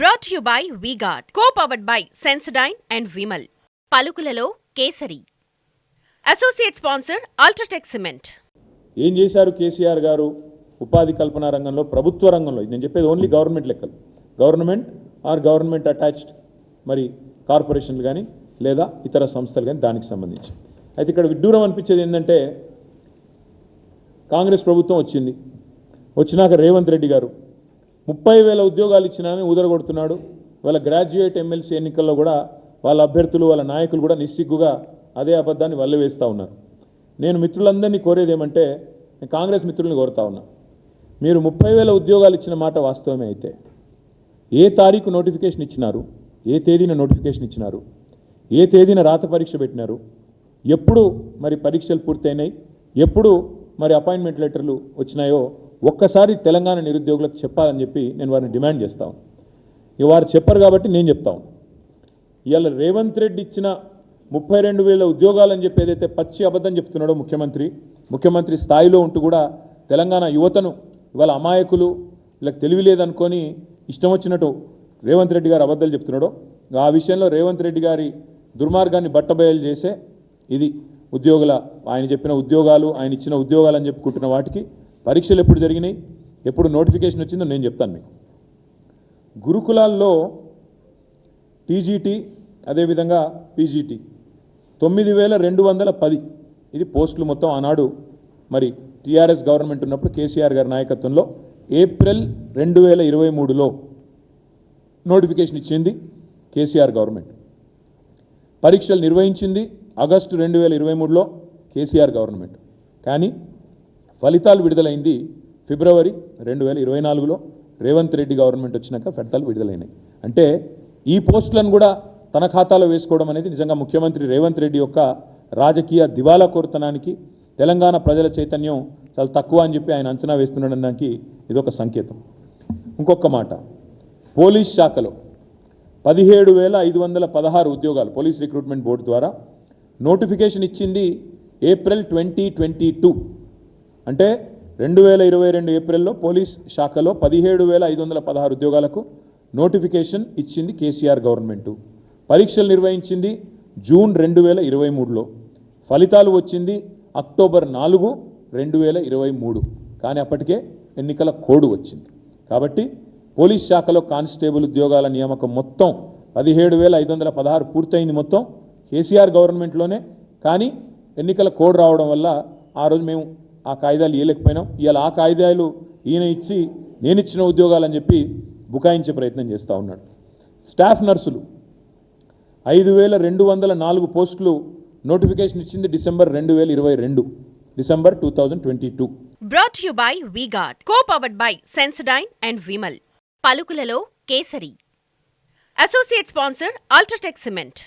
Brought you by V-Guard co powered by Sensodyne and Vimal పలుకులలో kesari. Associate sponsor UltraTech cement ఏం చేశారు కేసీఆర్ గారు? ఉపాధి కల్పన రంగంలో ప్రభుత్వ రంగంలో? ఇది నేను చెప్పేది ఓన్లీ గవర్నమెంట్ లెక్కలు. గవర్నమెంట్ ఆర్ గవర్నమెంట్ అటాచ్డ్ మరి కార్పొరేషన్లు కానీ లేదా ఇతర సంస్థలు కానీ దానికి సంబంధించి. అయితే ఇక్కడ విడ్డూరం అనిపించేది ఏంటంటే కాంగ్రెస్ ప్రభుత్వం వచ్చింది. వచ్చినాక రేవంత్ రెడ్డి గారు ముప్పై వేల ఉద్యోగాలు ఇచ్చినానని ఊదరగొడుతున్నాడు. వాళ్ళ గ్రాడ్యుయేట్ ఎమ్మెల్సీ ఎన్నికల్లో కూడా వాళ్ళ అభ్యర్థులు వాళ్ళ నాయకులు కూడా నిస్సిగ్గుగా అదే అబద్ధాన్ని వల్లవేస్తూ ఉన్నారు. నేను మిత్రులందరినీ కోరేది ఏమంటే నేను కాంగ్రెస్ మిత్రుల్ని కోరుతా ఉన్నా. మీరు ముప్పై వేల ఉద్యోగాలు ఇచ్చిన మాట వాస్తవమే అయితే. ఏ తారీఖు నోటిఫికేషన్ ఇచ్చినారు? ఏ తేదీన నోటిఫికేషన్ ఇచ్చినారు? ఏ తేదీన రాత పరీక్ష పెట్టినారు? ఎప్పుడు మరి పరీక్షలు పూర్తయినాయి? ఎప్పుడు మరి అపాయింట్మెంట్ లెటర్లు వచ్చినాయో ఒక్కసారి తెలంగాణ నిరుద్యోగులకు చెప్పాలని చెప్పి నేను వారిని డిమాండ్ చేస్తాను ఇక వారు చెప్పరు కాబట్టి నేను చెప్తాను ఇవాళ రేవంత్ రెడ్డి ఇచ్చిన ముప్పై రెండు వేల ఉద్యోగాలని చెప్పి ఏదైతే పచ్చి అబద్ధం చెప్తున్నాడో ముఖ్యమంత్రి ముఖ్యమంత్రి స్థాయిలో ఉంటూ కూడా తెలంగాణ యువతను ఇవాళ అమాయకులు వీళ్ళకి తెలివి లేదనుకొని ఇష్టం వచ్చినట్టు రేవంత్ రెడ్డి గారు అబద్ధాలు చెప్తున్నాడో ఆ విషయంలో రేవంత్ రెడ్డి గారి దుర్మార్గాన్ని బట్టబయలు చేసే ఇది ఉద్యోగుల ఆయన చెప్పిన ఉద్యోగాలు ఆయన ఇచ్చిన ఉద్యోగాలు అని చెప్పుకుంటున్న వాటికి పరీక్షలు ఎప్పుడు జరిగినాయి? ఎప్పుడు నోటిఫికేషన్ వచ్చిందో నేను చెప్తాను మీకు. గురుకులాల్లో టీజీటీ అదేవిధంగా పీజీటీ తొమ్మిది వేల రెండు వందల పది. ఇది పోస్టులు మొత్తం ఆనాడు మరి టీఆర్ఎస్ గవర్నమెంట్ ఉన్నప్పుడు కేసీఆర్ గారి నాయకత్వంలో ఏప్రిల్ రెండు వేల ఇరవై మూడులో నోటిఫికేషన్ ఇచ్చింది కేసీఆర్ గవర్నమెంట్. పరీక్షలు నిర్వహించింది ఆగస్టు రెండు వేల ఇరవై మూడులో కేసీఆర్ గవర్నమెంట్. కానీ ఫలితాలు విడుదలైంది ఫిబ్రవరి రెండు వేల ఇరవై నాలుగులో. రేవంత్ రెడ్డి గవర్నమెంట్ వచ్చినాక ఫలితాలు విడుదలైనాయి. అంటే ఈ పోస్టులను కూడా తన ఖాతాలో వేసుకోవడం అనేది నిజంగా ముఖ్యమంత్రి రేవంత్ రెడ్డి యొక్క రాజకీయ దివాలా కోరుతనానికి తెలంగాణ ప్రజల చైతన్యం చాలా తక్కువ అని చెప్పి ఆయన అంచనా వేస్తున్నాడనడానికి ఇదొక సంకేతం. ఇంకొక మాట పోలీస్ శాఖలో పదిహేడు వేల ఐదు వందల పదహారు ఉద్యోగాలు పోలీస్ రిక్రూట్మెంట్ బోర్డు ద్వారా నోటిఫికేషన్ ఇచ్చింది ఏప్రిల్ ట్వంటీ ట్వంటీ టూ. అంటే రెండు వేల ఇరవై రెండు ఏప్రిల్లో పోలీస్ శాఖలో పదిహేడు వేల ఐదు వందల పదహారు ఉద్యోగాలకు నోటిఫికేషన్ ఇచ్చింది కేసీఆర్ గవర్నమెంటు. పరీక్షలు నిర్వహించింది జూన్ రెండు వేల ఇరవై మూడులో. ఫలితాలు వచ్చింది అక్టోబర్ నాలుగు రెండు వేల ఇరవై మూడు. కానీ అప్పటికే ఎన్నికల కోడ్ వచ్చింది. కాబట్టి పోలీస్ శాఖలో కానిస్టేబుల్ ఉద్యోగాల నియామకం మొత్తం పదిహేడు వేల ఐదు వందల పదహారు పూర్తయింది మొత్తం కేసీఆర్ గవర్నమెంట్లోనే. కానీ ఎన్నికల కోడ్ రావడం వల్ల ఆ రోజు మేము ఆ కాయిదాలు ఇవ్వలేకపోయినాం ఇవాళ ఆ కాయిదాలు ఈయన ఇచ్చి నేను ఇచ్చిన ఉద్యోగాలని చెప్పి బుకాయించే ప్రయత్నం చేస్తూ ఉన్నాడు. స్టాఫ్ నర్సులు ఐదు వేల రెండు వందల నాలుగు పోస్టులు నోటిఫికేషన్ ఇచ్చింది డిసెంబర్ రెండు వేల ఇరవై రెండు December two thousand twenty two. Brought you by V-Guard co powered by Sensodyne and Vimal పలుకులలో kesari. Associate sponsor UltraTech cement